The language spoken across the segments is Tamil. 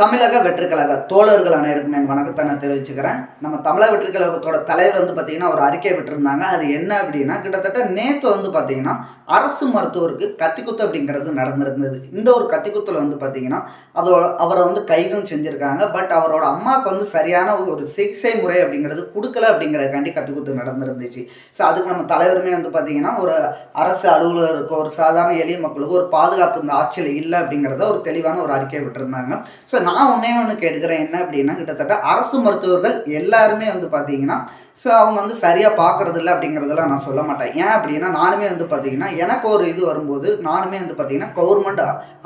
தமிழக வெற்றுக்கழக தோழர்கள் அனைவருக்கும் என் வணக்கத்தை நான் தெரிவிச்சுக்கிறேன். நம்ம தமிழக வெற்றுக்கழகத்தோட தலைவர் வந்து பார்த்தீங்கன்னா ஒரு அறிக்கை விட்டுருந்தாங்க. அது என்ன அப்படின்னா கிட்டத்தட்ட நேற்று வந்து பார்த்தீங்கன்னா அரசு மருத்துவருக்கு கத்திக்குத்து அப்படிங்கிறது நடந்திருந்தது. இந்த ஒரு கத்திக்குத்தில் வந்து பார்த்தீங்கன்னா அதோட அவரை வந்து கைதும் செஞ்சுருக்காங்க. பட் அவரோட அம்மாவுக்கு வந்து சரியான ஒரு சிகிச்சை முறை அப்படிங்கிறது கொடுக்கல அப்படிங்கிறக்காண்டி கத்திக்குத்து நடந்திருந்துச்சு. ஸோ அதுக்கு நம்ம தலைவருமே வந்து பார்த்தீங்கன்னா ஒரு அரசு அலுவலருக்கு ஒரு சாதாரண எளிய மக்களுக்கு ஒரு பாதுகாப்பு இந்த ஆட்சியில் இல்லை அப்படிங்கிறத ஒரு தெளிவான ஒரு அறிக்கை விட்டுருந்தாங்க. ஸோ நான் ஒன்றே ஒன்று கேட்கிறேன் என்ன அப்படின்னா கிட்டத்தட்ட அரசு மருத்துவர்கள் எல்லாருமே வந்து பார்த்தீங்கன்னா ஸோ அவங்க வந்து சரியாக பார்க்கறது இல்லை அப்படிங்கிறதெல்லாம் நான் சொல்ல மாட்டேன். ஏன் அப்படின்னா நானுமே வந்து பார்த்தீங்கன்னா எனக்கு ஒரு இது வரும்போது நானுமே வந்து பார்த்தீங்கன்னா கவர்மெண்ட்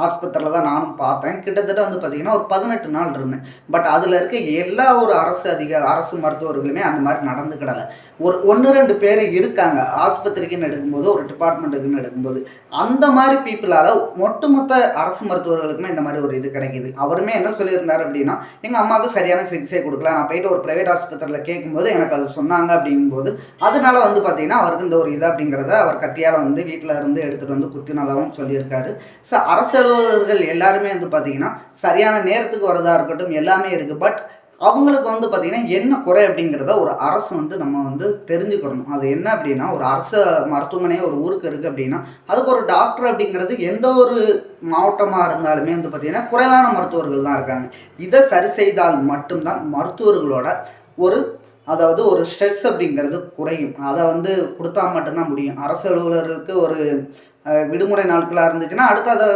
ஆஸ்பத்திரியில் தான் நானும் பார்த்தேன். கிட்டத்தட்ட வந்து பார்த்தீங்கன்னா ஒரு பதினெட்டு நாள் இருந்தேன். பட் அதில் இருக்க எல்லா ஒரு அரசு அதிக அரசு மருத்துவர்களுமே அந்த மாதிரி நடந்துக்கிடலை. ஒரு ஒன்று ரெண்டு பேர் இருக்காங்க. ஆஸ்பத்திரிக்குன்னு எடுக்கும்போது ஒரு டிபார்ட்மெண்ட்டுக்குன்னு எடுக்கும்போது. அந்த மாதிரி பீப்புளால் ஒட்டுமொத்த அரசு மருத்துவர்களுக்குமே இந்த மாதிரி ஒரு இது கிடைக்குது. அவருமே என்ன சொல்லியிருந்தார் அப்படின்னா எங்கள் அம்மாவுக்கு சரியான சிகிச்சை கொடுக்கல. நான் போயிட்டு ஒரு ப்ரைவேட் ஆஸ்பத்திரியில் கேட்கும்போது எனக்கு அது சொன்னாங்க அப்படிங்கும்போது அதனால வந்து பார்த்தீங்கன்னா அவருக்கு இந்த ஒரு இது அப்படிங்கிறத அவர் கத்தியால் வந்து வீட்டில் இருந்து எடுத்துகிட்டு வந்து குத்தினதாகவும் சொல்லியிருக்காரு. ஸோ அரசர்கள் எல்லாருமே வந்து பார்த்தீங்கன்னா சரியான நேரத்துக்கு வரதாக இருக்கட்டும் எல்லாமே இருக்குது பட் அவங்களுக்கு வந்து பார்த்திங்கன்னா என்ன குறை அப்படிங்கிறத ஒரு அரசு வந்து நம்ம வந்து தெரிஞ்சுக்கிறணும் அது என்ன அப்படின்னா ஒரு அரசு மருத்துவமனையே ஒரு ஊருக்கு இருக்குது அப்படின்னா அதுக்கு ஒரு டாக்டர் அப்படிங்கிறது எந்த ஒரு மாவட்டமாக இருந்தாலுமே வந்து பார்த்திங்கன்னா குறைவான மருத்துவர்கள் தான் இருக்காங்க. இதை சரி செய்தால் மட்டும்தான் மருத்துவர்களோட ஒரு அதாவது ஒரு ஸ்ட்ரெஸ் அப்படிங்கிறது குறையும். அதை வந்து கொடுத்தா மட்டும்தான் முடியும். அரசு அலுவலர்களுக்கு ஒரு விடுமுறை நாட்களாக இருந்துச்சுன்னா அடுத்து அதை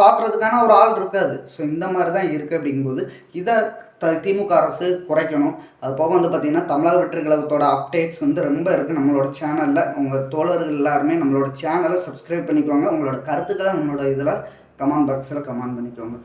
பார்க்குறதுக்கான ஒரு ஆள் இருக்காது. ஸோ இந்த மாதிரி தான் இருக்குது அப்படிங்கும்போது இதை த திமுக அரசு குறைக்கணும். அது போக வந்து பார்த்திங்கன்னா தமிழக வெற்றி கழகத்தோட அப்டேட்ஸ் வந்து ரொம்ப இருக்குது நம்மளோட சேனலில் உங்கள் தோழர்கள் எல்லாருமே நம்மளோட சேனலை சப்ஸ்கிரைப் பண்ணிக்கோங்க. உங்களோட கருத்துக்களை நம்மளோட இதில் கமெண்ட் பாக்ஸில் கமெண்ட் பண்ணிக்கோங்க.